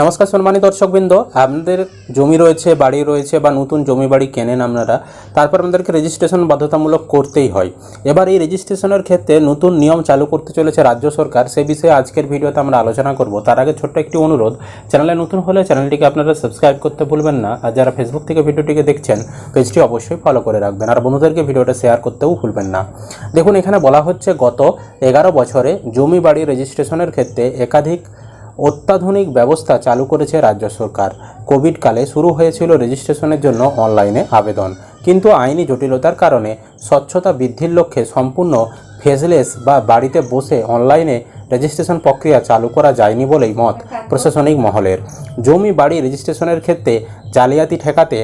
নমস্কার সম্মানিত দর্শকবৃন্দ, আপনাদের জমি রয়েছে, বাড়ি রয়েছে বা নতুন জমি বাড়ি কেনেন আপনারা, তারপর আপনাদেরকে রেজিস্ট্রেশন বাধ্যতামূলক করতেই হয়। এবার এই রেজিস্ট্রেশনের ক্ষেত্রে নতুন নিয়ম চালু করতে চলেছে রাজ্য সরকার, সে বিষয়ে আজকের ভিডিওতে আমরা আলোচনা করব। তার আগে ছোট্ট একটি অনুরোধ, চ্যানেলে নতুন হলে চ্যানেলটিকে আপনারা সাবস্ক্রাইব করতে ভুলবেন না, আর যারা ফেসবুক থেকে ভিডিওটিকে দেখছেন, পেজটি অবশ্যই ফলো করে রাখবেন, আর বন্ধুদেরকে ভিডিওটা শেয়ার করতেও ভুলবেন না। দেখুন, এখানে বলা হচ্ছে, গত এগারো বছরে জমি বাড়ি রেজিস্ট্রেশনের ক্ষেত্রে একাধিক অত্যাধুনিক ব্যবস্থা চালু করেছে রাজ্য সরকার। কোভিডকালে শুরু হয়েছিল রেজিস্ট্রেশনের জন্য অনলাইনে আবেদন। কিন্তু আইনি জটিলতার কারণে স্বচ্ছতা বৃদ্ধির লক্ষ্যে সম্পূর্ণ ফেসলেস বা বাড়িতে বসে অনলাইনে রেজিস্ট্রেশন প্রক্রিয়া চালু করা যায়নি বলেই মত প্রশাসনিক মহলের। জমি বাড়ি রেজিস্ট্রেশনের ক্ষেত্রে জালিয়াতি ঠেকাতে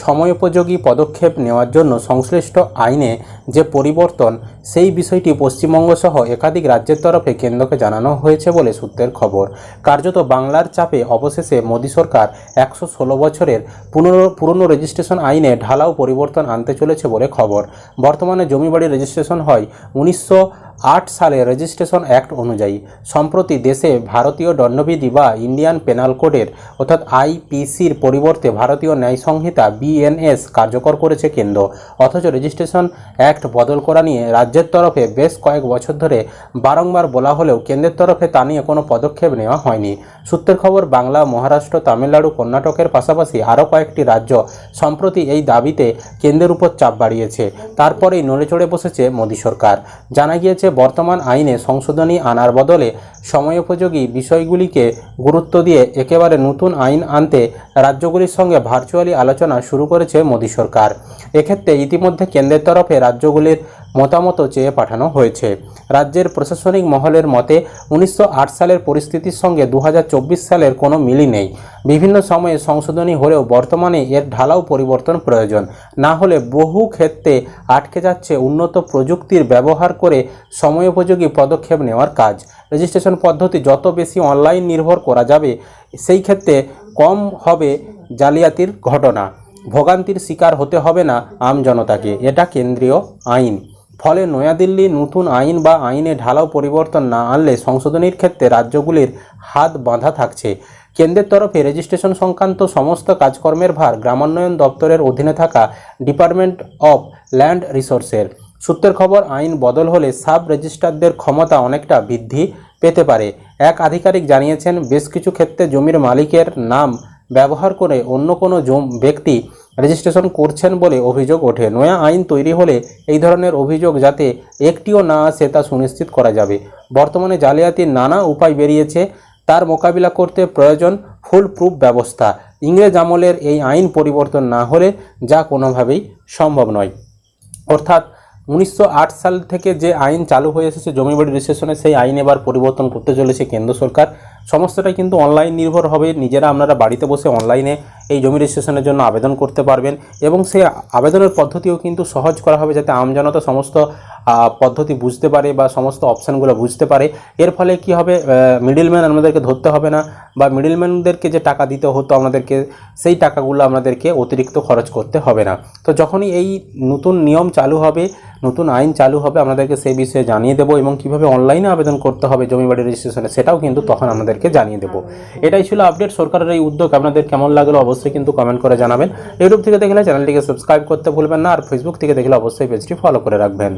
সময়োপযোগী পদক্ষেপ নেওয়ার জন্য সংশ্লিষ্ট আইনে যে পরিবর্তন, সেই বিষয়টি পশ্চিমবঙ্গ সহ একাধিক রাজ্যের তরফে কেন্দ্রকে জানানো হয়েছে বলে সূত্রের খবর। কার্যত বাংলার চাপে অবশেষে মোদী সরকার একশো ষোলো বছরের পুনর, পুরনো রেজিস্ট্রেশন আইনে ঢালাও পরিবর্তন আনতে চলেছে বলে খবর। বর্তমানে জমি বাড়ি রেজিস্ট্রেশন হয় উনিশশো আট সালে রেজিস্ট্রেশন অ্যাক্ট অনুযায়ী, সম্প্রতি দেশে ভারতীয় দণ্ডবিধি বা ইন্ডিয়ান পেনাল কোডের, অর্থাৎ আইপিসির পরিবর্তে ভারতীয় ন্যায় সংহিতা বিএনএস কার্যকর করেছে কেন্দ্র। অথচ রেজিস্ট্রেশন অ্যাক্ট বদল করা নিয়ে রাজ্যের তরফে বেশ কয়েক বছর ধরে বারংবার বলা হলেও কেন্দ্রের তরফে তা নিয়ে কোনো পদক্ষেপ নেওয়া হয়নি। সূত্রের খবর, বাংলা, মহারাষ্ট্র, তামিলনাড়ু, কর্ণাটকের পাশাপাশি আরও কয়েকটি রাজ্য সম্প্রতি এই দাবিতে কেন্দ্রের উপর চাপ বাড়িয়েছে। তারপরেই নড়ে চড়ে বসেছে মোদী সরকার। জানা গিয়েছে বর্তমান আইনে সংশোধনী আনার বদলে সময়োপযোগী বিষয়গুলিকে গুরুত্ব দিয়ে একেবারে নতুন আইন আনতে রাজ্যগুলির সঙ্গে ভার্চুয়ালি আলোচনা শুরু করেছে মোদী সরকার। এক্ষেত্রে ইতিমধ্যে কেন্দ্রের তরফে রাজ্যগুলির মতামত চেয়ে পাঠানো হয়েছে। রাজ্যের প্রশাসনিক মহলের মতে, উনিশশো আট সালের পরিস্থিতির সঙ্গে দু হাজার চব্বিশ সালের কোনো মিলই নেই। বিভিন্ন সময়ে সংশোধনী হলেও বর্তমানে এর ঢালাও পরিবর্তন প্রয়োজন। না হলে বহু ক্ষেত্রে আটকে যাচ্ছে উন্নত প্রযুক্তির ব্যবহার করে সময়োপযোগী পদক্ষেপ নেওয়ার কাজ। রেজিস্ট্রেশন পদ্ধতি যত বেশি অনলাইন নির্ভর করা যাবে, সেই ক্ষেত্রে কম হবে জালিয়াতির ঘটনা। ভোগান্তির শিকার হতে হবে না আম জনতাকে, এটা কেন্দ্রীয় আইন। ফলে নয়াদিল্লি নতুন আইন বা আইনে ঢালাও পরিবর্তন না আনলে সংশোধনীর ক্ষেত্রে রাজ্যগুলির হাত বাঁধা থাকছে। কেন্দ্রের তরফে রেজিস্ট্রেশন সংক্রান্ত সমস্ত কাজকর্মের ভার গ্রামোন্নয়ন দপ্তরের অধীনে থাকা ডিপার্টমেন্ট অফ ল্যান্ড রিসোর্সের। সূত্রের খবর, আইন বদল হলে সাব রেজিস্ট্রারদের ক্ষমতা অনেকটা বৃদ্ধি পেতে পারে। এক আধিকারিক জানিয়েছেন, বেশ কিছু ক্ষেত্রে জমির মালিকের নাম ব্যবহার করে অন্য কোনো ব্যক্তি রেজিস্ট্রেশন করছেন বলে অভিযোগ ওঠে। নয়া আইন তৈরি হলে এই ধরনের অভিযোগ যাতে একটিও না আসে তা সুনিশ্চিত করা যাবে। বর্তমানে জালিয়াতির নানা উপায় বেরিয়েছে। তার মোকাবিলা করতে প্রয়োজন ফুল প্রুফ ব্যবস্থা। ইংরেজ আমলের এই আইন পরিবর্তন না হলে যা কোনোভাবেই সম্ভব নয়। অর্থাৎ উনিশশো আট সাল থেকে যে আইন চালু হয়ে এসেছে, জমি বাড়ি রেজিস্ট্রেশনে সেই আইন এবার পরিবর্তন করতে চলেছে কেন্দ্র সরকার। সমস্তটাই কিন্তু অনলাইন নির্ভর হবে। নিজেরা আপনারা বাড়িতে বসে অনলাইনে এই জমি রেজিস্ট্রেশনের জন্য আবেদন করতে পারবেন এবং সেই আবেদনের পদ্ধতিও কিন্তু সহজ করা হবে যাতে আমজনতা সমস্ত পদ্ধতি বুঝতে পারে বা সমস্ত অপশানগুলো বুঝতে পারে। এর ফলে কি হবে মিডিলম্যান আমাদেরকে ধরতে হবে না বা মিডিলম্যানদেরকে যে টাকা দিতে হতো আমাদেরকে, সেই টাকাগুলো আমাদেরকে অতিরিক্ত খরচ করতে হবে না। তো যখনই এই নতুন নিয়ম চালু হবে নতুন আইন চালু হবে আপনাদেরকে সেই বিষয়ে জানিয়ে দেবো এবং কীভাবে অনলাইনে আবেদন করতে হবে, জমি বাড়ি রেজিস্ট্রেশনে সেটাও কিন্তু তখন আমাদেরকে জানিয়ে দেবো। এটাই ছিল আপডেট সরকারের এই উদ্যোগ, আপনাদের কেমন লাগল অবশ্যই কিন্তু কমেন্ট করে জানাবেন। ইউটিউব থেকে দেখলে চ্যানেলটিকে সাবস্ক্রাইব করতে ভুলবেন না, আর ফেসবুক থেকে দেখলে অবশ্যই পেজটি ফলো করে রাখবেন।